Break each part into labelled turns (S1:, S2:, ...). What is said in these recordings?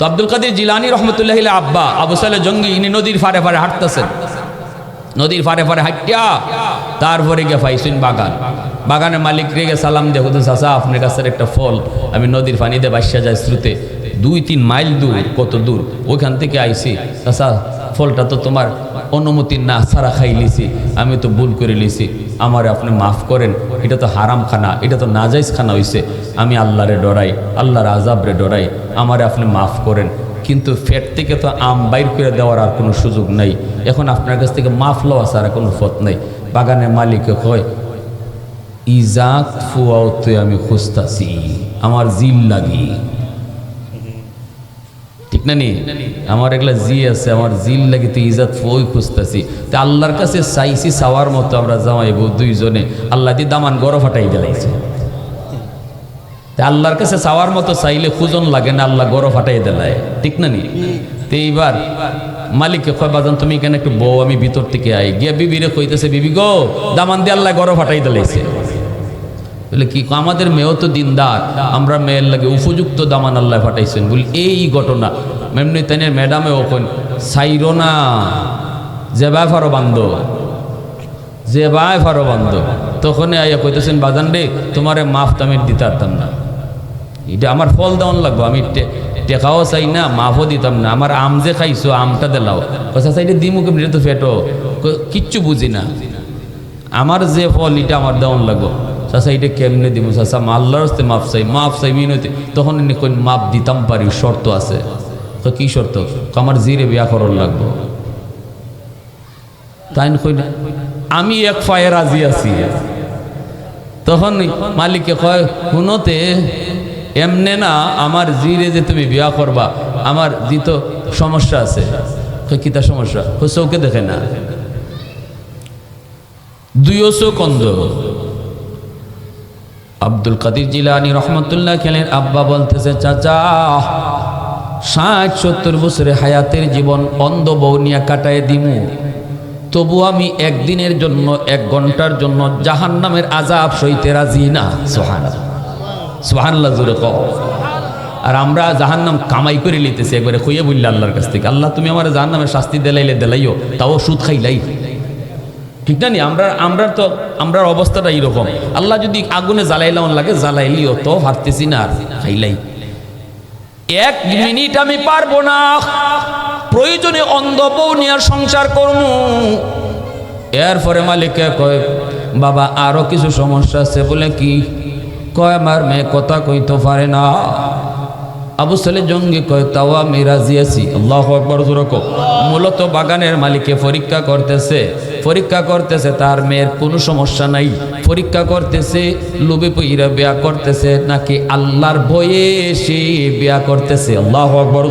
S1: তো আব্দুল কাদির জিলানি রহমতুল্লাহ আব্বা, আবু সালে জঙ্গি, ইনি নদীর ফারে ফারে হাঁটতেছেন। নদীর ফারে ফারে হাঁটিয়া তারপরে গিয়ে পাইছেন বাগান। বাগানের মালিক রেগে সালাম দিয়ে হুদুন চাষা আপনার কাছের একটা ফল, আমি নদীর পানিতে বাসিয়া যায় শ্রুতে দুই তিন মাইল দূর, কত দূর, ওইখান থেকে আইসি। চাষা ফলটা তো তোমার অনুমতি না ছাড়া খাই লিছি। আমি তো ভুল করে লিছি। আমার আপনি মাফ করেন। এটা তো হারাম খানা এটা তো নাজাইজ খানা হইছে। আমি আল্লাহরে ডরাই, আল্লাহর আজাবরে ডরাই। আমারে আপনি মাফ করেন। কিন্তু ফেট থেকে তো আম বাইর করে দেওয়ার আর কোনো সুযোগ নাই। এখন আপনার কাছ থেকে মাফ লওয়া ছাড়া কোনো ফত নেই। বাগানের মালিকে কয় ইজাক ফুয়াওতে আমি খুঁজতাছি। আমার জিল লাগি। ঠিক না নি আমার এগুলা জি আছে, আমার জিল লাগি তো ইজাত ফুই খুঁজতাছি। তো আল্লাহর কাছে চাইছি চাওয়ার মতো আমরা জামাইব দুইজনে। আল্লাহ দিয়ে দামান গড় ফাটাই দিলাইছে তা আল্লাহর কাছে চাওয়ার মতো চাইলে খুজন লাগে না, আল্লাহ গড় ফাটাই দেলায়। ঠিক না নি? তো এইবার মালিককে কয়, বাজান, তুমি কেন একটু বউ, আমি ভিতর থেকে আই। গিয়া বিবিরে কইতেছে, বিবি গো, দামান দিয়ে আল্লাহ গড় ফাটাই দিলাইছে। বলে কি আমাদের মেয়েও তো দিনদার, আমরা মেয়ের লাগে উপযুক্ত দামান আল্লাহ ফাটাইছেন বলি, এই ঘটনা। মেমনি তাই ম্যাডামে ওখন সাইরো না যে ব্যাপারও বান্ধ। যে বাই ফারো বান্ধ। তখনই আইয়া কইতেছেন, বাজান রে, তোমারে মাফ তো আমি দিতে পারতাম না। এটা আমার ফল দেওয়ান লাগবো, আমি টেকাও চাই না, মাফও দিতাম না। আমার আম যে খাইছো, আমটা দিলাও কথা চাইলে দিমু কেমনি? তো ফেটো। কিচ্ছু বুঝি না। আমার যে ফল, এটা আমার দেওয়ান লাগবো। চাষা এটা কেমনে দিব? চাষা আল্লাহর হস্তে মাফ চাই মাফ চাই মিনতি তখন এনে কই মাপ দিতাম পারি শর্ত আছে। কই, কি শর্ত? আমার জিরে বিয়া করার লাগবো। তাই কই না আমি এক পায়ে রাজি আছি। তখন মালিককে কয় শুনোতে এমনে না আমার জিরে যে তুমি বিয়া করবা আমার জিত সমস্যা আছে। কই, কি তার সমস্যা? চৌকে দেখে না। দুইও চোখ অন্ধ। আব্দুল কাদির জিলানি রহমতুল্লাহ খেলেন, আব্বা বলতেছে, চাচা, ষাট, সত্তর বছরে হায়াতের জীবন অন্ধ বউ নিয়ে কাটায় দিমু। তবু আমি একদিনের জন্য, এক ঘণ্টার জন্য জাহান নামের আজাব সইতে রাজি না। সোহান সোহান্লা জুড়ে ক আর আমরা জাহান নাম কামাই করে লিতেছি একবারে খুঁয়ে বললে আল্লাহর কাছ থেকে। আল্লাহ, তুমি আমার জাহান নামের শাস্তি দেলাইলে দেলাইও, তাও সুদ খাইলাই। ঠিক না নি? আমরা আমরা তো আমরার অবস্থাটা এইরকম আল্লাহ যদি আগুনে জ্বালাইলাম লাগে জ্বালাইলি অত হারতেছি না আর খাইলাই। এক মিনিট আমি পারব না। প্রয়োজনে অন্ধ বউ নিয়ে সংসার করব এরপরে মালিককে কয়, বাবা, আরও কিছু সমস্যা আছে বলে কি? কয়, আমার মেয়ে কথা কইতে পারে না। আবু সালে জঙ্গি কয় তাও আমি রাজি আছি। আল্লাহ আকবর মূলত বাগানের মালিকে পরীক্ষা করতেছে। পরীক্ষা করতেছে, তার মেয়ের কোনো সমস্যা নাই। পরীক্ষা করতেছে, লোভে পইরা বিয়া করতেছে, নাকি আল্লাহর ভয়ে সে বিয়া করতেছে? আল্লাহ আকবর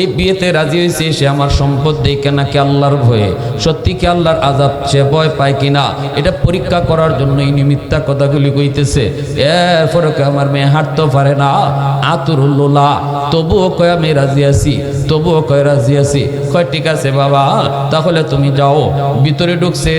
S1: এই বিয়েতে রাজি হয়েছে, সে আমার সম্পদ দেখে নাকি আল্লাহর ভয়ে? সত্যি কি আল্লাহর আজাব সে ভয় পায় কিনা? এটা পরীক্ষা করার জন্য এই নিমিত্তা কথাগুলি কইতেছে। এরপরে আমার মেয়ে হাঁটতে পারে না। আতুরুল্লোলা তবুও কয় আমি রাজি আছি, তবুও কয় রাজি আছি। কয়, ঠিক আছে বাবা, তাহলে তুমি যাও। ভিতরে ঢুকছে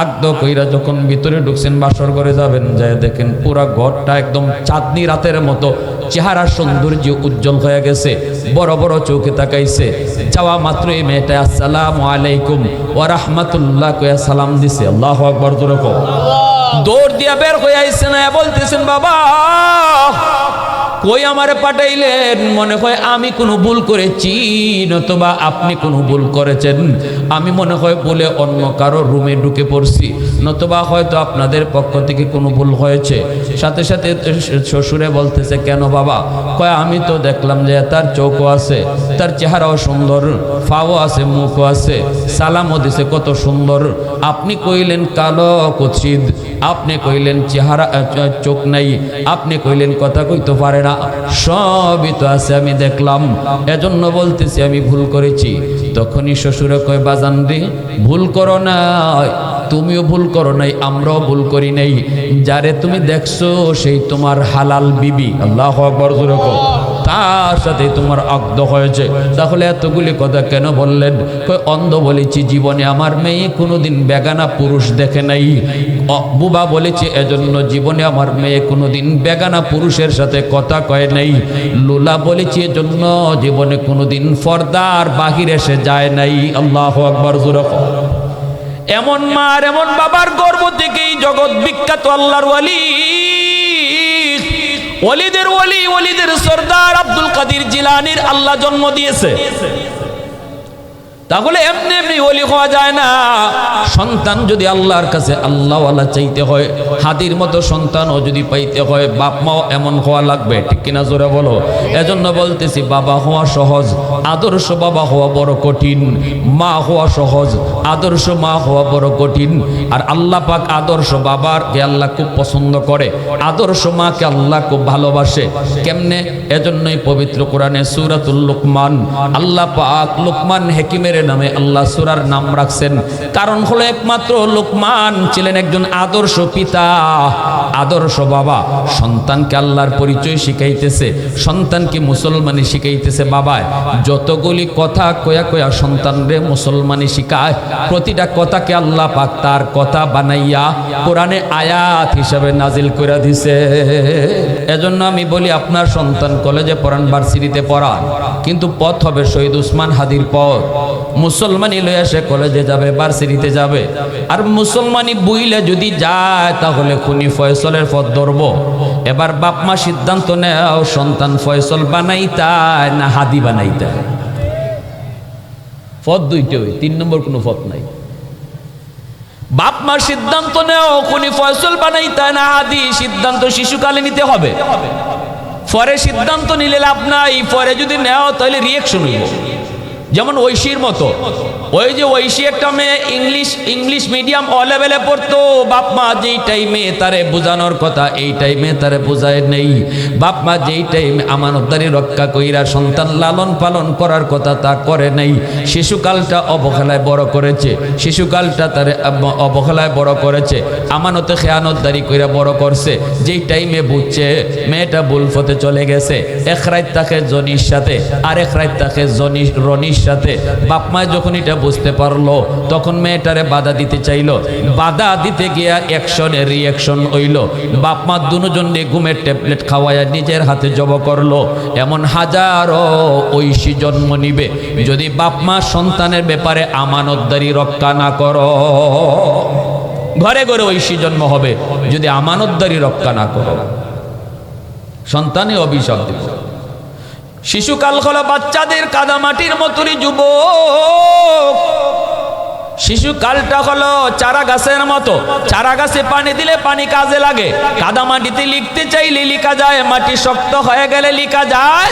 S1: আগদ কইরা যখন ভিতরে ঢুকছেন, বাসর করে যাবেন, যায় দেখেন পুরা ঘরটা একদম চাঁদনি রাতের মতো। চেহারা সৌন্দর্য উজ্জ্বল হয়ে গেছে, বড় বড় চৌকে তাকাইছে। যাওয়া মাত্র এই মেয়েটা আসসালাম আলাইকুম ওয়া রাহমাতুল্লাহ কয়া সালাম দিছে। আল্লাহ আকবর দুরক দৌড় দিয়া বের হয়ে আইছে না, বলতেছেন, বাবা কই আমারে পাঠাইলেন? মনে হয় আমি কোনো ভুল করেছি, নতুবা আপনি কোনো ভুল করেছেন। আমি মনে হয় বলে অন্য কারও রুমে ঢুকে পড়ছি, নতুবা হয়তো আপনাদের পক্ষ থেকে কোনো ভুল হয়েছে। সাথে সাথে শ্বশুরে বলতেছে, কেন বাবা? কয়, আমি তো দেখলাম যে তার চোখও আছে, তার চেহারাও সুন্দর, ফাও আছে, মুখও আছে, সালামও দিছে, কত সুন্দর। আপনি কইলেন কালো কুচিদ আপনি কইলেন চেহারা, চোখ নাই, আপনি কইলেন কথা কইতে পারে না সবই তো আছে, আমি দেখলাম। এজন্য বলতেছি, আমি ভুল করেছি। তখনই শ্বশুরে কয়, বাজান রে, ভুল করো না তুমিও ভুল করো নাই, আমরাও ভুল করি নাই। যারে তুমি দেখছ, সেই তোমার হালাল বিবি। আল্লাহ আকবর। তার সাথে তোমার আগ্ধ হয়েছে। তাহলে এতগুলি কথা কেন বললেন? অন্ধ বলেছি, জীবনে আমার মেয়ে কোনোদিন বেগানা পুরুষ দেখে নাই। বুবা বলেছে, এজন্য জীবনে আমার মেয়ে কোনোদিন বেগানা পুরুষের সাথে কথা কয় নাই। লুলা বলেছি, এজন্য জীবনে কোনোদিন ফর্দার বাহিরে এসে যায় নাই। আল্লাহ আকবর জোরক এমন মার, এমন বাবার গর্ব থেকেই জগৎ বিখ্যাত আল্লাহর ওয়ালি। ওলিদের ওলি ওলিদের সর্দার আব্দুল কাদির জিলানির আল্লাহ জন্ম দিয়েছে। তাহলে এমনি এমনি ওলি হওয়া যায় না। সন্তান যদি আল্লাহর কাছে আল্লাহওয়ালা চাইতে হয়, হাদির মতো সন্তানও যদি পাইতে হয় বাপ মাও এমন হওয়া লাগবে, ঠিক কিনা জোরে বলো? এজন্য বলতেছি, বাবা হওয়া সহজ, আদর্শ বাবা হওয়া বড় কঠিন, মা হওয়া সহজ, আদর্শ মা হওয়া বড় কঠিন। আর আল্লাহ পাক আদর্শ বাবারকে আল্লাহ খুব পছন্দ করে, আদর্শ মাকে আল্লাহ খুব ভালোবাসে। কেমনে? এজন্যই পবিত্র কোরআনে সুরাতুল লুকমান, আল্লাহ পাক লুকমান হেকিমের নামে আল্লাহ সুরার নাম রাখছেন। কারণ হলো একমাত্র লুকমান ছিলেন একজন আদর্শ পিতা, আদর্শ বাবা। সন্তানকে আল্লাহর পরিচয় শিখাইতেছে, সন্তানকে মুসলমানি শিখাইতেছে বাবায় যতগুলি কথা কয়া কয়া সন্তানরে মুসলমানি শিখায়, প্রতিটা কথাকে আল্লাহ পাক তার কথা বানাইয়া কোরআনে আয়াত হিসাবে নাজিল করে দিছে। এজন্য আমি বলি, আপনার সন্তান কলেজে পড়ান, ভার্সিটিতে পড়ান, কিন্তু পথ হবে শহীদ উসমান হাদির পথ। মুসলমানি লইয়া সে কলেজে যাবে ভার্সিটিতে যাবে। আর মুসলমানি বুইলে যদি যায়, তাহলে খুনি ফয়সলের পথ ধরব। এবার বাপ মা সিদ্ধান্ত নেও, সন্তান ফয়সল বানাইতায় না হাদি বানাইতায়? পথ দুইটাই তিন নম্বর কোনো পথ নাই। বাপ মার সিদ্ধান্ত নেও, খুনি ফয়সল বানাইতায় না হাদি, সিদ্ধান্ত শিশুকালে নিতে হবে। পরে সিদ্ধান্ত নিলে লাভ নাই, পরে যদি নেও, তাহলে রিয়েকশন হইব। যেমন ঐশীর মতো। ওই যে ঐশী একটা মেয়ে ইংলিশ ইংলিশ মিডিয়াম, অ লেভেলে পড়তো। বাপ মা যেই টাইমে তারে বোঝানোর কথা, এই টাইমে তারে বোঝায় নেই। বাপ মা যেই টাইমে আমানতদারি রক্ষা কইরা সন্তান লালন পালন করার কথা তা করে নেই। শিশুকালটা অবহেলায় বড় করেছে। শিশুকালটা তারে অবহেলায় বড় করেছে। আমানতে খেয়ানতদারি কইরা বড় করছে। যেই টাইমে বুঝছে, মেয়েটা পথে চলে গেছে। এক রাত তাকে জনির সাথে আর এক রাত তাকে জনি, রনির সাথে। বাপ মা যখন এটা বুঝতে পারল। তখন মেয়েটারে বাধা দিতে চাইলো। বাধা দিতে গিয়া অ্যাকশনে রিয়াকশন হইল। বাপ মা দুজন ঘুমের ট্যাবলেট খাওয়াইয়া নিজের হাতে জব করল। এমন হাজারো ঐশী জন্ম নিবে। যদি বাপ মা সন্তানের ব্যাপারে আমানতদারি রক্ষা না করো, ঘরে ঘরে ঐশী জন্ম হবে। যদি আমানতদারি রক্ষা না করো সন্তানে অভিশাপ দিবে। শিশুকাল হলো বাচ্চাদের কাদামাটির মতনই যুবক। শিশুকালটা হলো চারা গাছের মতো। চারা গাছে পানি দিলে পানি কাজে লাগে। কাদা মাটিতে লিখতে চাইলে লিখা যায়, মাটি শক্ত হয়ে গেলে লিখা যায়।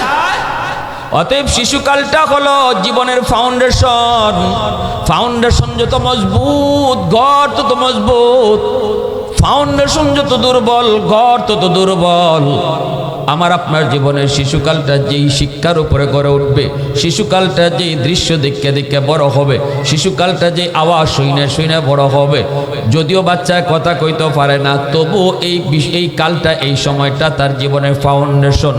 S1: অতএব শিশুকালটা হলো জীবনের ফাউন্ডেশন। ফাউন্ডেশন যত মজবুত ঘর তত মজবুত। ফাউন্ডেশন যত দুর্বল ঘর তত দুর্বল। আমার আপনার জীবনের শিশুকালটা যেই শিক্ষার উপরে গড়ে উঠবে, শিশুকালটা যেই দৃশ্য দেখে দেখে বড় হবে, শিশুকালটা যে আওয়াজ শুনে শুনে বড় হবে, যদিও বাচ্চা কথা কইতে পারে না তবু এই এই কালটা, এই সময়টা তার জীবনের ফাউন্ডেশন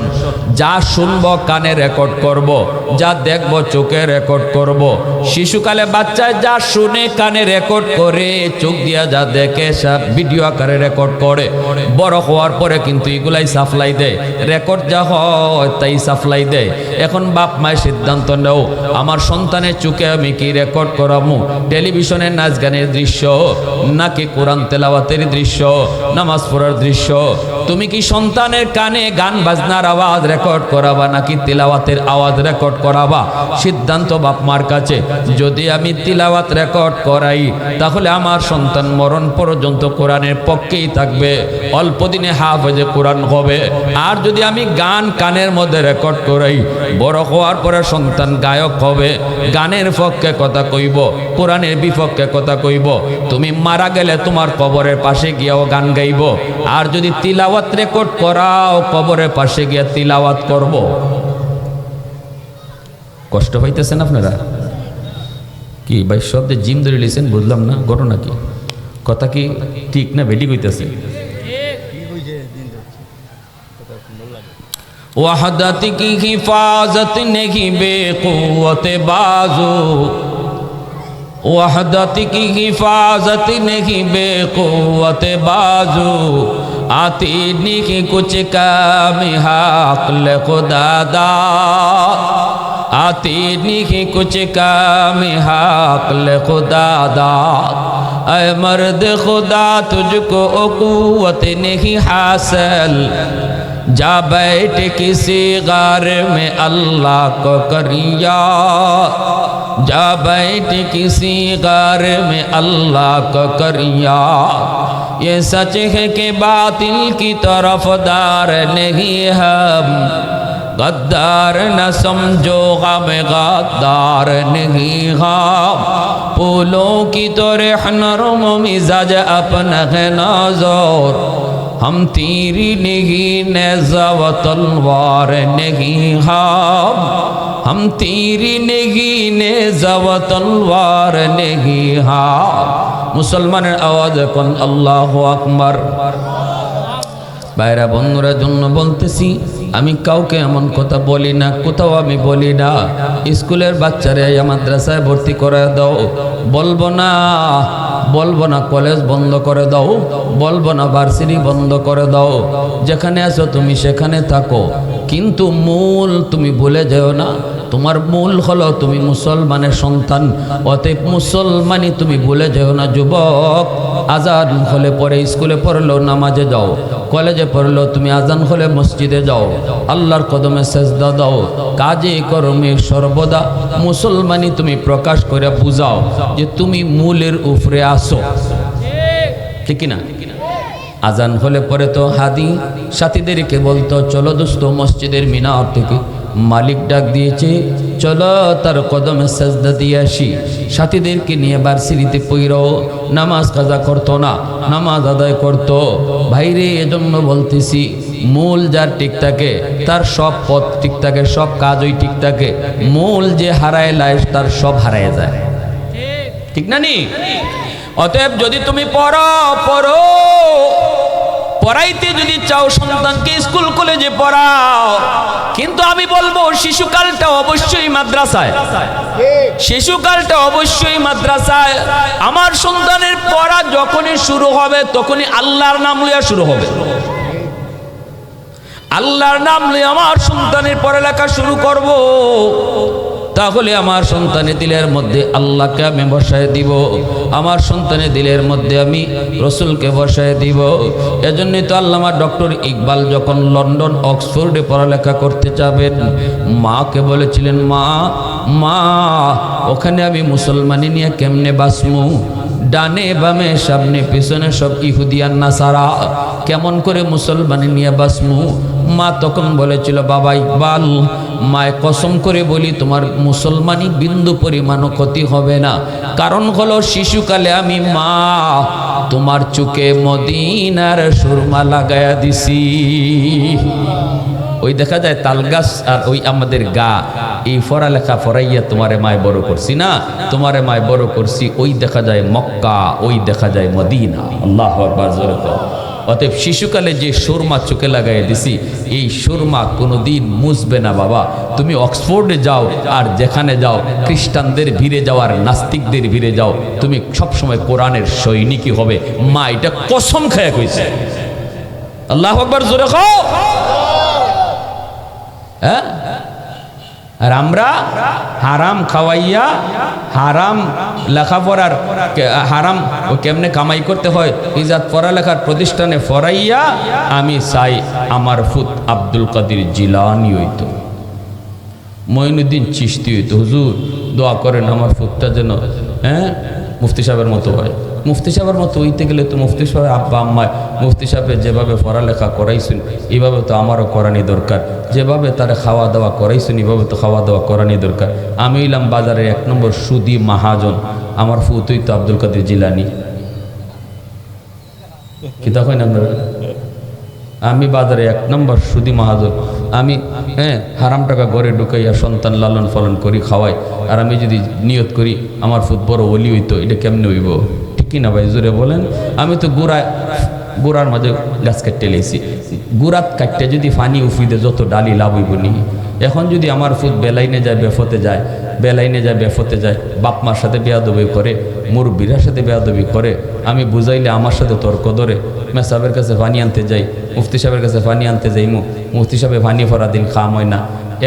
S1: যা শুনব, কানে রেকর্ড করব। যা দেখব, চোখে রেকর্ড করব। শিশুকালে বাচ্চায় যা শুনে, কানে রেকর্ড করে, চোখ দিয়া যা দেখে সব ভিডিও আকারে রেকর্ড করে, বড় হওয়ার পরে কিন্তু এগুলাই সাপ্লাই দেয় রেকর্ড যা হয় তাই সাপ্লাই দেয়। এখন বাপ মায়ের সিদ্ধান্ত নেও, আমার সন্তানের চুকে আমি কি রেকর্ড করামু? টেলিভিশনের নাচ গানের দৃশ্য, নাকি কোরআন তেলাওয়াতের দৃশ্য, নামাজ পড়ার দৃশ্য তুমি কি সন্তানের কানে গান বাজনার আওয়াজ রেকর্ড করাবা নাকি তিলাওয়াতের আওয়াজ রেকর্ড করাবা? সিদ্ধান্ত বাপ মার কাছে। যদি আমি তিলাওয়াত রেকর্ড করাই, তাহলে আমার সন্তান মরণ পর্যন্ত কোরআনের পক্ষেই থাকবে। অল্প দিনে হাফেজে কোরআন হবে। আর যদি আমি গান কানের মধ্যে রেকর্ড করাই, বড় হওয়ার পরে সন্তান গায়ক হবে। গানের পক্ষে কথা কইব, কোরআনের বিপক্ষে কথা কইব। তুমি মারা গেলে তোমার কবরের পাশে গিয়েও গান গাইব। আর যদি তিলাওয়াত রেকর্ড করাও, কবরের পাশে গিয়ে তিলাওয়াত করব। কষ্ট পাইতেছেন আপনারা? কি ভাই, শব্দে জিম ধরে লিছেন বুঝলাম না, ঘটনা কি? কথা কি ঠিক না বেটি কইতেছে ওয়াহাদাতি কি হিফাজত নেহি বেকুয়তে বাজু। وحدت کی حفاظت نہیں، بے قوت بازو۔ آتی نہیں کچھ کام حقل خدا دا۔ آتی نہیں کچھ کم حقل خدا دا۔ اے مرد خدا، تجھ کو قوت نہیں حاصل۔ جا بیٹھ کسی غار میں اللہ کو کریا۔ جا بیٹھ کسی گھر میں اللہ کا کریا۔ یہ سچ ہے کہ باطل کی طرف دار نہیں ہم۔ غدار نہ سمجھو، غم غدار نہیں غام پولوں کی تو رحن رم مزاج اپنا ہے نازور ہم تیری نہیں نیزا و تلوار نہیں ہام ہم تیری نہیں نیزا و تلوار نہیں ہام মুসলমানের আওয়াজ এখন আল্লাহ আকবর। বাইরা বন্ধুরা, জন্য বলতেছি, আমি কাউকে এমন কথা বলি না, কোথাও আমি বলি না। স্কুলের বাচ্চারে মাদ্রাসায় ভর্তি করে দাও। বলব না। বলব না কলেজ বন্ধ করে দাও, বলব না ভার্সিটি বন্ধ করে দাও। যেখানে আছো তুমি সেখানে থাকো। কিন্তু মূল তুমি ভুলে যেও না তোমার মূল হলো তুমি মুসলমানের সন্তান। অতএব মুসলমানই তুমি ভুলে যেও না, যুবক। আজান হলে পরে স্কুলে পড়লেও নামাজে যাও। কলেজে পড়লেও তুমি আজান হলে মসজিদে যাও। আল্লাহর কদমে সেজদা দাও। কাজে কর্মে সর্বদা মুসলমানই তুমি প্রকাশ করে বুঝাও যে তুমি মূলের উপরে আসো ঠিক না আজান হলে পরে তো হাদি, সাথীদেরকে বলতো, চলো দোস্ত মসজিদের মিনার থেকে মালিক ডাক দিয়েছে, চলো তার কদমে সাজদা দিয়ে আসি। সাথীদেরকে নিয়ে বার্সিরিতে পইরাও নামাজ কাজা করতো না, নামাজ আদায় করতো। ভাইরে, এজন্য বলতেছি, মূল যার ঠিক থাকে, তার সব পথ ঠিক থাকে, সব কাজই ঠিক থাকে। মূল যে হারায় লাইস তার সব হারায় যায়। ঠিক না নি? অতএব যদি তুমি পড়ো পড়ো। পড়াইতে যদি চাও সন্তানকে স্কুল কলেজে পড়াও। কিন্তু আমি বলব, শিশুকালটা অবশ্যই মাদ্রাসায়। শিশুকালটা অবশ্যই মাদ্রাসায়। আমার সন্তানের পড়া যখনই শুরু হবে, তখনই আল্লাহর নাম লইয়া শুরু হবে। আল্লাহর নাম লইয়া আমার সন্তানের পড়ালেখা শুরু করব। তাহলে আমার সন্তানের দিলের মধ্যে আল্লাহকে আমি বসায় দিব। আমার সন্তানের দিলের মধ্যে আমি রসুলকে বসায় দিব। এজন্যই তো আল্লামা ডক্টর ইকবাল যখন লন্ডন, অক্সফোর্ডে পড়ালেখা করতে যাবেন, মাকে বলেছিলেন, মা মা, ওখানে আমি মুসলমানি নিয়ে কেমনে বাসমু ডানে বামে, সামনে, পিছনে সব ইহুদিয়ান না সারা কেমন করে মুসলমানি নিয়ে বাসমু? মা তখন বলেছিল, বাবা ইকবাল, মায় কসম করে বলি, তোমার মুসলমানি বিন্দু পরিমাণও ক্ষতি হবে না। কারণ হলো শিশুকালে আমি মা, তোমার চুকে মদিনার সুরমা লাগায়া দিছি। ওই দেখা যায় তালগাছ আর ওই আমাদের গা। এই পড়ালেখা পড়াইয়া তোমারে মায় বড় করছি না? তোমারে মায় বড় করছি, ওই দেখা যায় মক্কা, ওই দেখা যায় মদিনা। আল্লাহ জোরে অতএব শিশুকালে যে সুরমা চোখে লাগাই দিছি, এই সুরমা কোনোদিন মুছবে না বাবা। তুমি অক্সফোর্ডে যাও আর যেখানে যাও, খ্রিস্টানদের ভিড়ে যাও আর নাস্তিকদের ভিড়ে যাও, তুমি সবসময় কোরআনের সৈনিকই হবে। মা, এটা কসম খায়া কইছে। আল্লাহ আকবার, জোরে খাও হ্যাঁ? আর আমরা হারাম খাওয়াইয়া, হারাম লেখাপড়ার হারাম কেমনে কামাই করতে হয়? ইজাত পড়ালেখার প্রতিষ্ঠানে ফরাইয়া আমি চাই আমার ফুত আব্দুল কাদির জিলানি হইতো। মঈনুদ্দিন চিস্তি হইতো। হুজুর, দোয়া করেন আমার ফুটটা যেন হ্যাঁ মুফতি সাহেবের মতো হয়। মুফতি সাহেবের মতো হইতে গেলে তো মুফতি সাহেবের আব্বা আম্মায় মুফতি সাহেবের যেভাবে পড়ালেখা করাইছেন এইভাবে তো আমারও করানি দরকার। যেভাবে তারা খাওয়া দাওয়া করাইছেন এইভাবে তো খাওয়া দাওয়া করানি দরকার। আমি হইলাম বাজারের এক নম্বর সুদি মাহাজন, আমার ফুতুই তো আব্দুল কাদের জিলানি। কি তখন আপনারা? আমি বাজারে এক নম্বর সুদি মাহাজন, আমি হ্যাঁ হারাম টাকা ঘরে ঢুকাইয়া সন্তান লালন পালন করি, খাওয়াই। আর আমি যদি নিয়ত করি, আমার ফুট বড় অলি হইতো, এটা কেমনে হইব? ঠিক কি না ভাই? জোরে বলেন। আমি তো গোড়ায় গোড়ার মাঝে গাছ কাটতে লেছি গুড়াত কাটতে যদি ফানি উফিদে যত ডালি লাভ নি। এখন যদি আমার ফুট বেলাইনে যায়, বেফতে যায়, বেলাইনে যায়, বেফতে যায়, বাপ মার সাথে বেয়াদবি করে, মুরব্বীরার সাথে বেয়াদবি করে, আমি বুঝাইলে আমার সাথে তর্ক ধরে, মেসাবের কাছে পানি আনতে যাই, মুফতি সাহেবের কাছে পানি আনতে যাই মু মুফতি সাহেব পানি ফরা দিন খাম হয় না।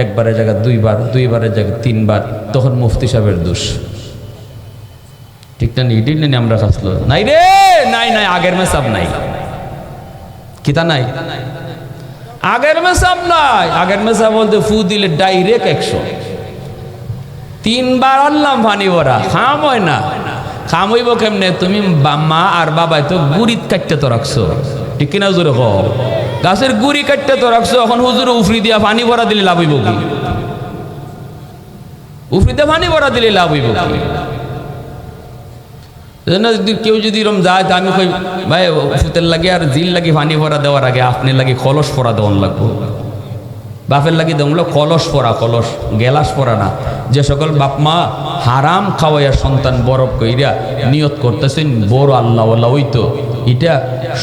S1: একবারের জায়গা দুইবার, দুইবারের জায়গা তিনবার, তখন মুফতি সাহেবের দোষ। ঠিক না ইডিল নেই আমরা কাছলো নাই রে, নাই নাই, আগের মেসাব নাই। কিতা নাই? আগের মেসাব নাই। আগের মেসাব বলতে ফু দিলে ডাইরেক্ট একশো। তিনবার আনলাম পানি ভরা খাম হয় না। খাম হইব কেমনে? তুমি মা আর বাবাই তো গুড়িত কাটতে তো রাখছো। ঠিক কিনা হুজুরে ক? গাছের গুড়ি কাটতে তো রাখছো, এখন হুজুরে উফরি দিয়া পানি ভরা দিলে লাভ হইব কি? উফরি দিয়া পানি ভরা দিলে লাভ হইব কি? কেউ যদি এরকম যায় আমি কই, ভাই ফুতের লাগে আর জিল লাগি পানি ভরা দেওয়ার আগে আপনার লাগে কলস পরা দেওয়ান লাগবো। বাপের লাগি দেওয়া কলস পরা, কলস গেলাস পরা না। যে সকল বাপ মা হারাম খাওয়াইয়া সন্তান বরফ কইরা নিয়ত করতেছেন, বড় আল্লাহ ওই তো। এটা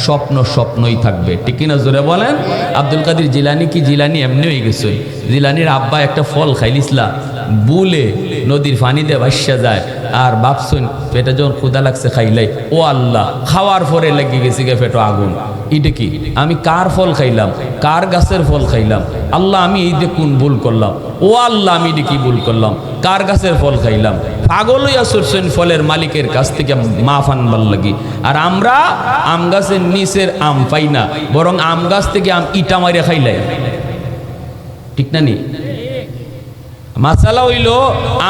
S1: স্বপ্ন স্বপ্নই থাকবে। ঠিক কিনা জোরে বলেন? আব্দুল কাদির জিলানি কি জিলানি এমনি হয়ে গেছে? জিলানির আব্বা একটা ফল খাইলিসলা, বুলে নদীর পানিতে ভাসা যায়। আর বাপ বাপসুন পেটে যখন ক্ষুদা লাগছে, খাইলাই। ও আল্লাহ, খাওয়ার পরে লেগে গেছে গে পেটো আগুন। এটা কি? আমি কার ফল খাইলাম? কার গাছের ফল খাইলাম? আল্লাহ, আমি এই যে কোন ভুল করলাম? ও আল্লাহ, আমি এটা কি ভুল করলাম? কার গাছের ফল খাইলাম? পাগল হইয়া সরছেন ফলের মালিকের কাছ থেকে মাফ আনবার লাগি। আর আমরা আম গাছের নিচের আম পাই না, বরং আম গাছ থেকে আম ইটা মারিয়া খাইলাই। ঠিক না নি? মাসালা হইল,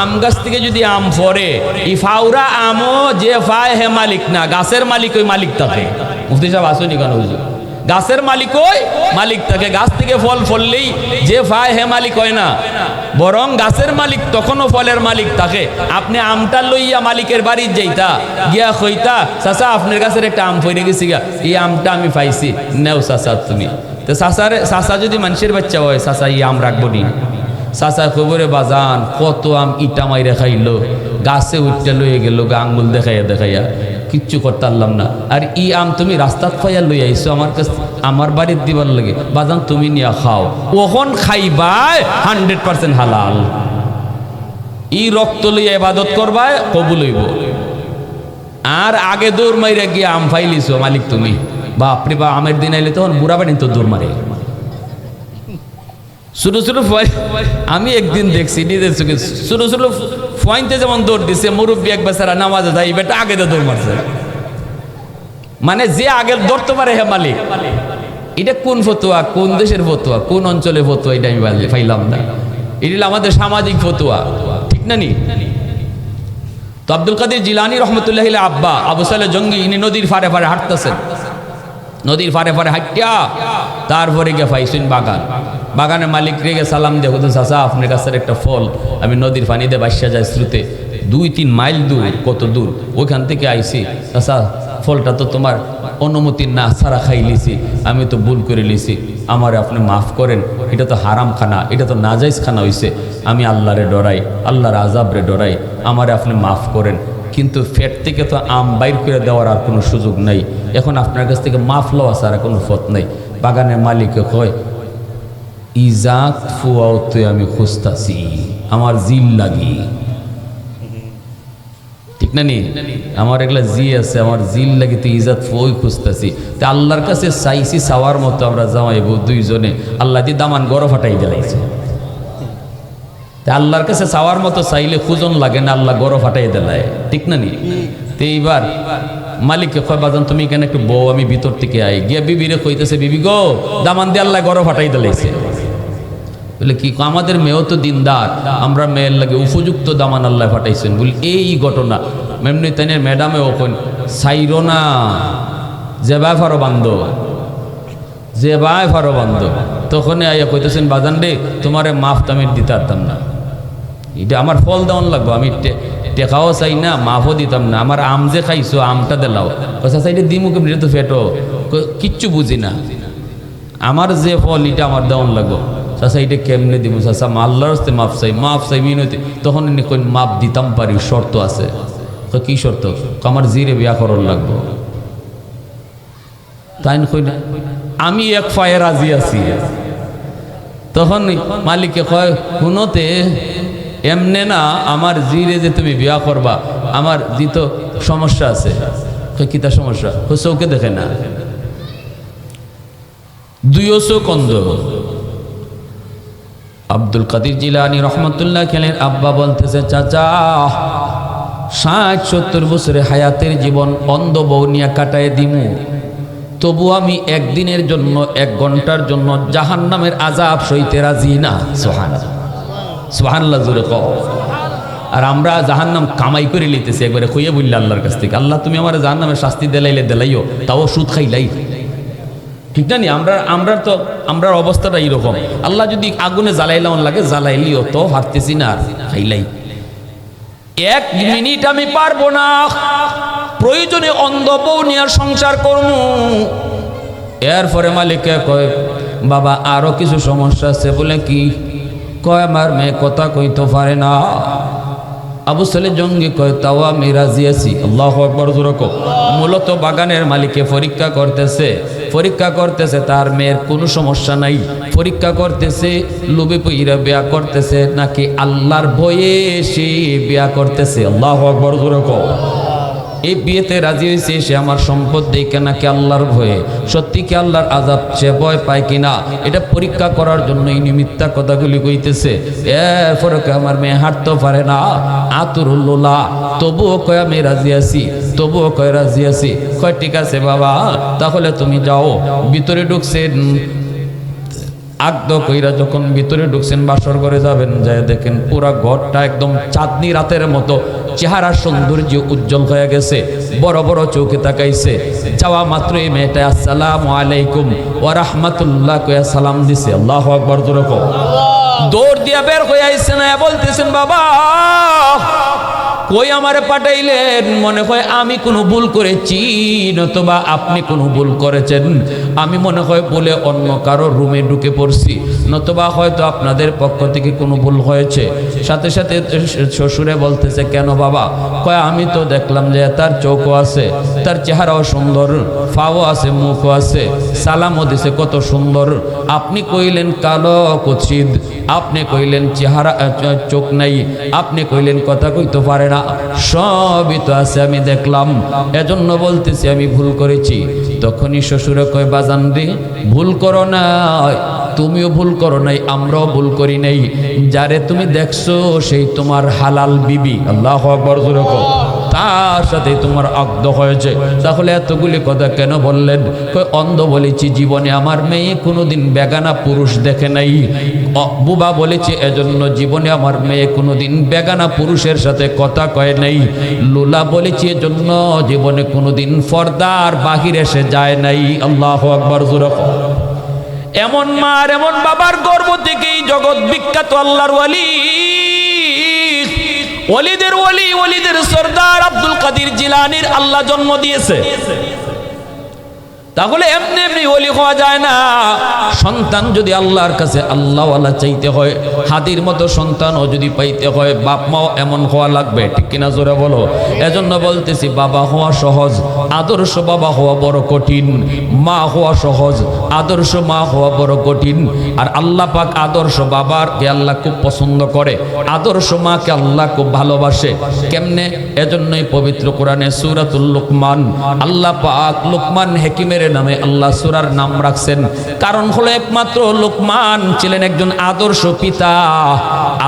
S1: আম গাছ থেকে যদি আম ফরে ই ফাউরা আমও যে ফায় হে মালিক না, গাছের মালিক ওই মালিক থাকে মুফতি সাহেব আসুনি কেন গাছের মালিক ওই মালিক থাকে গাছ থেকে ফল ফললেই যে ফায় হে মালিক হয় না, বরং গাছের মালিক তখনও ফলের মালিক থাকে আপনি আমটা লইয়া মালিকের বাড়ির যাইতা, গিয়া কইতা চাচা আপনার গাছের একটা আম ফইরে গেছি গা এই আমটা আমি পাইছি। নেও চাচা তুমি। তো চাচারে, চাচা যদি মানুষের বাচ্চা হয়, চাচা এই আম রাখব নি। চাচা খবরে, বাজান, কত আম ইটা মাইরে খাইলো। গাছে উঠতে লইয়ে গেল, গা আঙ্গুল দেখাইয়া দেখাইয়া। কিচ্ছু করতে পারলাম না। আর ই আম তুমি রাস্তাত খাইয়া লই আইছো আমার কাছ, আমার বাড়ির দিবার লাগে। বাজান, তুমি নিয়া খাও। ওখন খাইবাই হান্ড্রেড পার্সেন্ট হালাল। ই রক্ত লইয়া ইবাদত করবাই, কবুল হইব। আর আগে দৌড় মাইরা গিয়ে আম ফাইলিছো মালিক তুমি। বাপরে বা আমের দিন আইলে তখন বুড়া বাড়ি তো দৌড় মারে। ছোটো ছোটো আমি একদিন দেখছি নিজের চোখে ছোটো ছোটো ফয়েন্টে যেমন দৌড় দিছে, মুরব্বী এক বেচারা নামাজে যাই বেটা আগে দৌড় মারছে। মানে যে আগে ধরতে পারে হে মালিক, এটা কোন ফতুয়া, কোন দেশের ফতুয়া, কোন অঞ্চলের ফতুয়া, এটা আমি বাজে পাইলাম না। এটা আমাদের সামাজিক ফতুয়া, ঠিক না নি? তো আব্দুল কাদের জিলানি রহমতুল্লাহ আব্বা, আবু সালে জঙ্গি, ইনি নদীর ফারে ফারে হাঁটতেছেন। নদীর ফারে ফারে হাঁটিয়া তারপরে গিয়ে পাইছেন বাগান। বাগানের মালিক রেগে সালাম দিয়ে হুদুন চাষা আপনার কাছের একটা ফল, আমি নদীর পানিতে বাসা যায় শ্রুতে দুই তিন মাইল দূর, কত দূর, ওইখান থেকে আইছি চাষা ফলটা তো তোমার অনুমতি না ছাড়া খাই লিছি, আমি তো ভুল করে লিছি, আমারে আপনি মাফ করেন, এটা তো হারাম খানা এটা তো নাজাইজ খানা হইছে, আমি আল্লাহরে ডরাই, আল্লাহর আজাবরে ডরাই, আমারে আপনি মাফ করেন, কিন্তু ফ্যাট থেকে তো আম বাইর করে দেওয়ার আর কোনো সুযোগ নাই, এখন আপনার কাছ থেকে মাফ লওয়া ছাড়া কোনো ফত নাই, বাগানের মালিক কয় ইজাত ফুয়াও তুই আমি খুঁজতাছি, আমার জিল লাগি। ঠিক না নি? আমার এগুলা জি আছে, আমার জিল লাগি তুই ইজাত ফুয়াই খুঁজতাছি। তা আল্লাহর কাছে চাইছি, চাওয়ার মতো আমরা জামাইব দুইজনে। আল্লাহ দিয়ে দামান গড় ফাটাই দিলাইছে। তা আল্লাহর কাছে চাওয়ার মতো চাইলে খুজন লাগে না, আল্লাহ গড় ফাটাই দেলায়। ঠিক না নি? তো এইবার মালিককে কয়, বাজান, তুমি এখানে একটু বউ, আমি ভিতর থেকে আই। গিয়া বিবিরে কইতেছে, বিবি গো, দামান দিয়ে আল্লাহ গড় ফাটাই দিলাইছে। বলে কি, আমাদের মেয়েও তো দিনদার, আমরা মেয়ের লাগে উপযুক্ত দামান আল্লাহ ফাটাইছেন বলি, এই ঘটনা। মেমনি তাইনের ম্যাডামে ওখন, সাইরো না যে ব্যাপারও বান্ধ যে বাই ফারো বান্ধ তখন আইয়া কইতেছেন, বাজান রে, তোমারে মাফ তো আমি দিতে পারতাম না। এটা আমার ফল দেওয়ান লাগবো, আমি টেকাও চাই না, মাফও দিতাম না। আমার আম যে খাইছো, আমটা দিলাও কথা চাইলে দিমু কেমনি? এটা তো ফেটো। কিচ্ছু বুঝি না। আমার যে ফল, এটা আমার দেওয়ান লাগবো। চাষা এটা কেমনে দিব? চাষা আল্লাহর হস্তে মাফ চাই মাফ চাই মিনতি তখন এনে কই মাপ দিতাম পারি, শর্ত আছে। কি শর্ত? আমার জিরে বিয়া করার লাগবো। তাই কই না আমি এক ফায়ে রাজি আছি। তখন মালিকে কয়, শুনোতে, এমনে না, আমার জিরে যে তুমি বিয়া করবা, আমার জি তো সমস্যা আছে। কিতা সমস্যা? চৌকে দেখে না। দুইও চোখ অন্ধ। আব্দুল কাদির জিলানি রহমতুল্লাহ খেলেন। আব্বা বলতেছে, চাচা, ষাট, সত্তর বছরে হায়াতের জীবন অন্ধ বউ নিয়ে কাটায় দিমু। তবু আমি একদিনের জন্য, এক ঘণ্টার জন্য জাহান নামের আজাব সইতে রাজি না। সোহান সোহান্লা জুড়ে ক আর আমরা জাহান নাম কামাই করে লিতেছি একবারে কইয়ে বললে আল্লাহর কাছ থেকে, আল্লাহ, তুমি আমার জাহান নামের শাস্তি দেলাইলে দেলাইও, তাও সুদ খাইলাই। ঠিক না নি? আমরা আমরা তো, আমরার অবস্থাটা এইরকম। আল্লাহ যদি আগুনে জ্বালাইলাম লাগে, জ্বালাইলিও তো হারতেছি না আর খাইলাই। এক মিনিট আমি পারব না। প্রয়োজনে অন্ধ বউ নিয়ে সংসার করমু। এরপরে মালিকে কয়, বাবা, আরও কিছু সমস্যা আছে বলে কি? কয়, আমার মেয়ে কথা কইতে পারে না। আবু সালে জঙ্গি কয়, তাও আমি রাজি আছি। আল্লাহ মূলত বাগানের মালিকে পরীক্ষা করতেছে। পরীক্ষা করতেছে, তার মেয়ের কোনো সমস্যা নাই। পরীক্ষা করতেছে, লোভে পইরা বিয়া করতেছে, নাকি আল্লাহর ভয়ে সে বিয়া করতেছে? আল্লাহ আকবর জোরকো এই বিয়েতে রাজি হয়েছে, সে আমার সম্পদ দেয় দেখে নাকি আল্লাহর ভয়ে? সত্যি কি আল্লাহর আজাব সে ভয় পায় কিনা? এটা পরীক্ষা করার জন্য এই নিমিত্তা কথাগুলি কইতেছে। এরপরে আমার মেয়ে হাঁটতে পারে না। আতুরুল্লোলা তবুও কয়, আমি রাজি আছি, তবুও কয়, রাজি আছি। কয়, ঠিক আছে বাবা, তাহলে তুমি যাও। ভিতরে ঢুকছেন, আগদ কইরা যখন ভিতরে ঢুকছেন, বাসর ঘরে যাবেন, যায় দেখেন পুরা ঘরটা একদম চাঁদনি রাতের মতো। চেহারা সৌন্দর্য উজ্জ্বল হয়ে গেছে, বড় বড় চোখে তাকাইছে। যাওয়া মাত্র এই মেয়েটা, আসসালামু আলাইকুম ও রাহমাতুল্লাহ কয়া সালাম দিছে। আল্লাহ আকবর দৌড় দিয়া বের হয়ে আইছে না, বলতেছেন, বাবা কই আমারে পাঠাইলেন? মনে হয় আমি কোনো ভুল করেছি, নতুবা আপনি কোনো ভুল করেছেন। আমি মনে হয় বলে অন্য কারও রুমে ঢুকে পড়ছি, নতুবা হয়তো আপনাদের পক্ষ থেকে কোনো ভুল হয়েছে। সাথে সাথে শ্বশুরে বলতেছে, কেন বাবা? কয়, আমি তো দেখলাম যে তার চোখও আছে, তার চেহারাও সুন্দর, ফাও আছে, মুখও আছে, সালামও দিছে, কত সুন্দর। আপনি কইলেন কালো কুচিদ আপনি কইলেন চেহারা চোখ নাই, আপনি কইলেন কথা কইতে পারে না সবই তো আছে, আমি দেখলাম। এজন্য বলতেছি, আমি ভুল করেছি। তখনই শ্বশুরে কয়, বাজান রে, ভুল করো না তুমিও ভুল করো নাই, আমরাও ভুল করি নাই। যারে তুমি দেখছ, সেই তোমার হালাল বিবি। আল্লাহ তার সাথে তোমার আগ্ধ হয়েছে। তাহলে এতগুলি কথা কেন বললেন? অন্ধ বলেছি জীবনে আমার মেয়ে কোনোদিন বেগানা পুরুষ দেখে নাই। বুবা বলেছে, এজন্য জীবনে আমার মেয়ে কোনোদিন বেগানা পুরুষের সাথে কথা কয় নাই। লোলা বলেছি, এজন্য জীবনে কোনোদিন ফর্দার বাহিরে সে যায় নাই। আল্লাহ আকবর জোরক এমন মার এমন বাবার গর্ব থেকেই জগৎ বিখ্যাত আল্লাহর ওয়ালি। ওলিদের ওলি ওলিদের সর্দার আব্দুল কাদির জিলানির আল্লাহ জন্ম দিয়েছে। তাহলে এমনি এমনি ওলি হওয়া যায় না। সন্তান যদি আল্লাহর কাছে আল্লাহ আল্লাহ চাইতে হয়, হাতির মতো সন্তানও যদি পাইতে হয় বাপ মাও এমন হওয়া লাগবে, ঠিক কিনা জোরে বলো? এজন্য বলতেছি, বাবা হওয়া সহজ, আদর্শ বাবা হওয়া বড় কঠিন, মা হওয়া সহজ, আদর্শ মা হওয়া বড় কঠিন। আর আল্লাহ পাক আদর্শ বাবারকে আল্লাহ খুব পছন্দ করে, আদর্শ মাকে আল্লাহ খুব ভালোবাসে। কেমনে? এজন্যই পবিত্র কোরআনে সুরাতুল লুকমান, আল্লাহ পাক লুকমান হেকিমের নামে আল্লাহ সুরার নাম রাখছেন। কারণ হলো একমাত্র লোকমান ছিলেন একজন আদর্শ পিতা।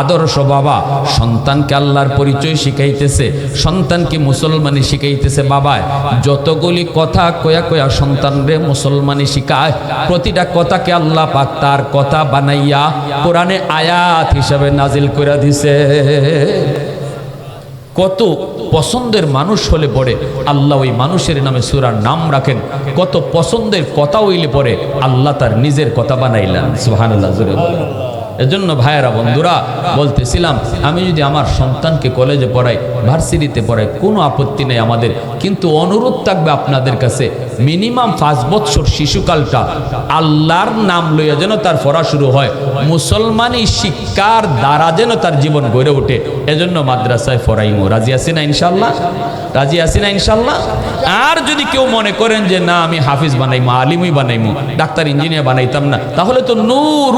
S1: আদর্শ বাবা। সন্তানকে আল্লাহর পরিচয় শিখাইতেছে, সন্তানকে মুসলমানি শিখাইতেছে বাবা। যতগুলি কথা কয়া কয়া সন্তানরে মুসলমানি শিখায়, প্রতিটা কথাকে আল্লাহ পাক তার কথা বানাইয়া কোরআনে আয়াত হিসাবে নাজিল করে দিছে। কত পছন্দের মানুষ হলে পরে আল্লাহ ওই মানুষের নামে সুরার নাম রাখেন। কত পছন্দের কথা হইলে পরে আল্লাহ তার নিজের কথা বানাইলেন। সুহান আল্লাহ এজন্য ভাইয়েরা, বন্ধুরা, বলতেছিলাম, আমি যদি আমার সন্তানকে কলেজে পড়াই, ভার্সিটিতে পড়াই, কোনো আপত্তি নেই আমাদের। কিন্তু অনুরোধ থাকবে আপনাদের কাছে, মিনিমাম পাঁচ বছর শিশুকালটা আল্লাহর নাম লইয়া যেন তার পড়া শুরু হয়। মুসলমানি শিক্ষার দ্বারা যেন তার জীবন গড়ে ওঠে। এজন্য মাদ্রাসায় পড়াইমু। রাজি আছি না ইনশাল্লাহ রাজি আছি না ইনশাল্লাহ আর যদি কেউ মনে করেন যে, না, আমি হাফিজ বানাইমু, আলিমই বানাইমু, ডাক্তার, ইঞ্জিনিয়ার বানাইতাম না, তাহলে তো নূর।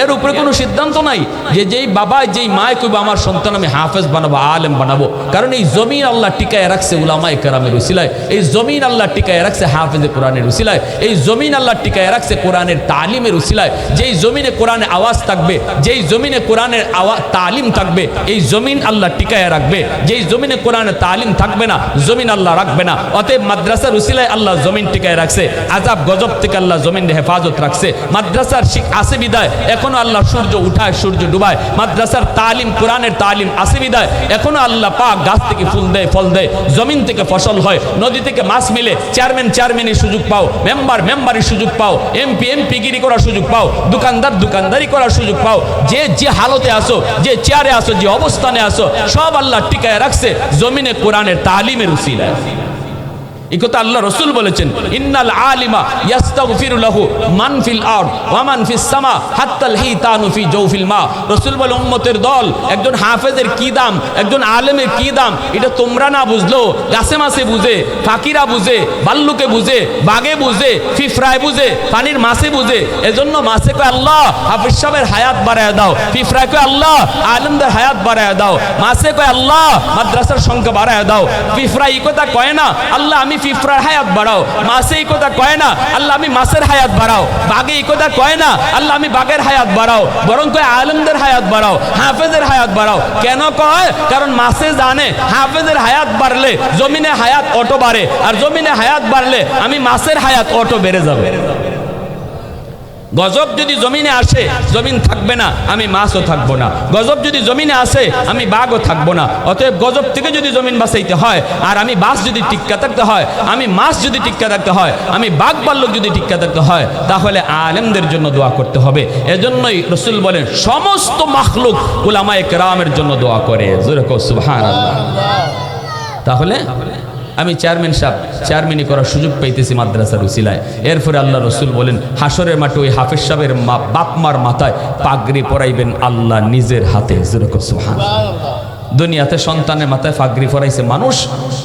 S1: এর উপরে কোনো সিদ্ধান্ত নাই যে যেই বাবা যেই মায় কইব, আমার সন্তান আমি হাফেজ বানাবো, আলেম বানাবো। কারণ এই জমিন আল্লাহ টিকায় রাখছে উলামায়ে কেরামের উসিলায়। এই জমিন আল্লাহ টিকায় রাখছে হাফেজে কোরআনের উসিলায়। এই জমিন আল্লাহ টিকায় রাখছে কোরআনের তালিমের উসিলায়। যেই জমিনে কোরআনে আওয়াজ থাকবে, যেই জমিনে কোরআনের আওয়া, তালিম থাকবে, এই জমিন আল্লাহ টিকায় রাখবে। যেই জমিনে কোরআনে তালিম থাকবে না, জমিন আল্লাহ রাখবে না। অতএব মাদ্রাসার উসিলায় আল্লাহ জমিন টিকায় রাখছে। আজাব গজব থেকে আল্লাহ জমিন হেফাজত রাখছে। মাদ্রাসার শিখ আসে বিদায়, এখনও আল্লাহ সূর্য উঠায়, সূর্য ডুবায়, মাদ্রাসার তালিম, কোরআনের তালিম আসে বিদায় এখনও আল্লাহ পাক গাছ থেকে ফুল দেয়, ফল দেয়, জমিন থেকে ফসল হয়, নদী থেকে মাছ মিলে, চেয়ারম্যান, চেয়ারম্যানের সুযোগ পাও, মেম্বার, মেম্বারের সুযোগ পাও, এমপি এমপি গিরি করার সুযোগ পাও, দোকানদার, দোকানদারি করার সুযোগ পাও, যে যে হালতে আসো, যে চেয়ারে আসো, যে অবস্থানে আসো, সব আল্লাহ টিকায় রাখছে, জমিনে কোরআনের তালিমের উসিলায়। এই কথা আল্লাহ রসুল বলেছেন, ইন্নাল আলিমা মান ফিল আরদ ওয়া মান ফিস সামা হাত্তাল হিতানু ফি জাওফিল মা। বলে, উম্মতের দল, একজন হাফেজের কি দাম, একজন আলেমের কি দাম, এটা তোমরা না বুঝলো, গাছে মাছে বুঝে, ফাকিরা বুঝে, বাল্লুকে বুঝে বাগে বুঝে ফিফরায় বুঝে, পানির মাছে বুঝে, এজন্য মাছে কয়, আল্লাহ, হাফিজ সাহেবের হায়াত বাড়ায় দাও ফিফরায় কয়, আল্লাহ, আলেমদের হায়াত বাড়ায় দাও, মাছে কয়, আল্লাহ, মাদ্রাসার সংখ্যা বাড়ায় দাও। ফিফরা এই কথা কয় না, আল্লাহ, আমি ফিফরার হায়াত বাড়াও। মাছে এই কথা কয় না, আল্লাহ, আমি মাছের হায়াত বাড়াও। বাঘে এই কথা কয় না, আল্লাহ, আমি বাঘের হায়াত বাড়াও। বরং কয়, আলমদের হায়াত বাড়াও, হাফেজের হায়াত বাড়াও। কেন কয়? কারণ মাছে জানে, হাফেজের হায়াত বাড়লে জমিনে হায়াত অটো বাড়ে, আর জমিনে হায়াত বাড়লে আমি মাছের হায়াত অটো বেড়ে যাবে। গজব যদি জমিনে আসে, জমিন থাকবে না, আমি মাছও থাকব না। গজব যদি জমিনে আসে, আমি বাঘও থাকব না। অতএব গজব থেকে যদি জমিন বাঁচাইতে হয়, আর আমি বাস যদি টিক্কা থাকতে হয়, আমি মাছ যদি টিক্কা থাকতে হয়, আমি বাঘ পাল্লক যদি টিক্কা থাকতে হয়, তাহলে আলেমদের জন্য দোয়া করতে হবে। এজন্যই রসুল বলেন, সমস্ত মাখলুক উলামায়ে কেরামের জন্য দোয়া করে। জোরে তাহলে আমি চেয়ারম্যান সাহেব চেয়ারম্যানই করার সুযোগ পাইতেছি মাদ্রাসার উচিলায় এরপরে আল্লাহ রসুল বলেন হাসরের মাঠে ওই হাফিজ সাহেবের মা, বাপমার মাথায় পাগড়ি পরাইবেন আল্লাহ নিজের হাতে। যেরকম দুনিয়াতে সন্তানের মাথায় পাগড়ি পরাইছে মানুষ,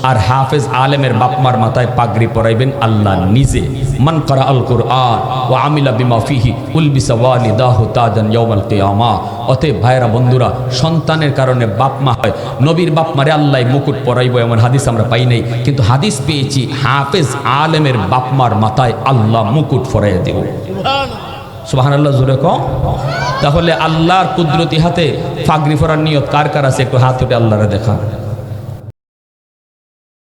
S1: আর হাফেজ আলেমের বাপমার মাথায় পাগড়ি পরাইবেন আল্লাহ নিজে। মান করা আল কুরআন ও আমিলা বিমা ফিহি উলবিসা ওয়ালিদাহু তাজান ইয়াউমাল কিয়ামা। অতএব ভাইরা বন্ধুরা সন্তানের কারণে বাপ মা হয় নবীর বাপ মারে আল্লাহ মুকুট পরাইব এমন হাদিস আমরা পাই নাই। কিন্তু হাদিস পেয়েছি হাফেজ আলেমের বাপ মার মাথায় আল্লাহ মুকুট পরাইয়া দেব। সুবাহান আল্লাহ তাহলে আল্লাহর কুদরতি হাতে ফাগরি ফরার নিয়ত কার কার আছে? একটু হাত উঠে আল্লাহরে দেখা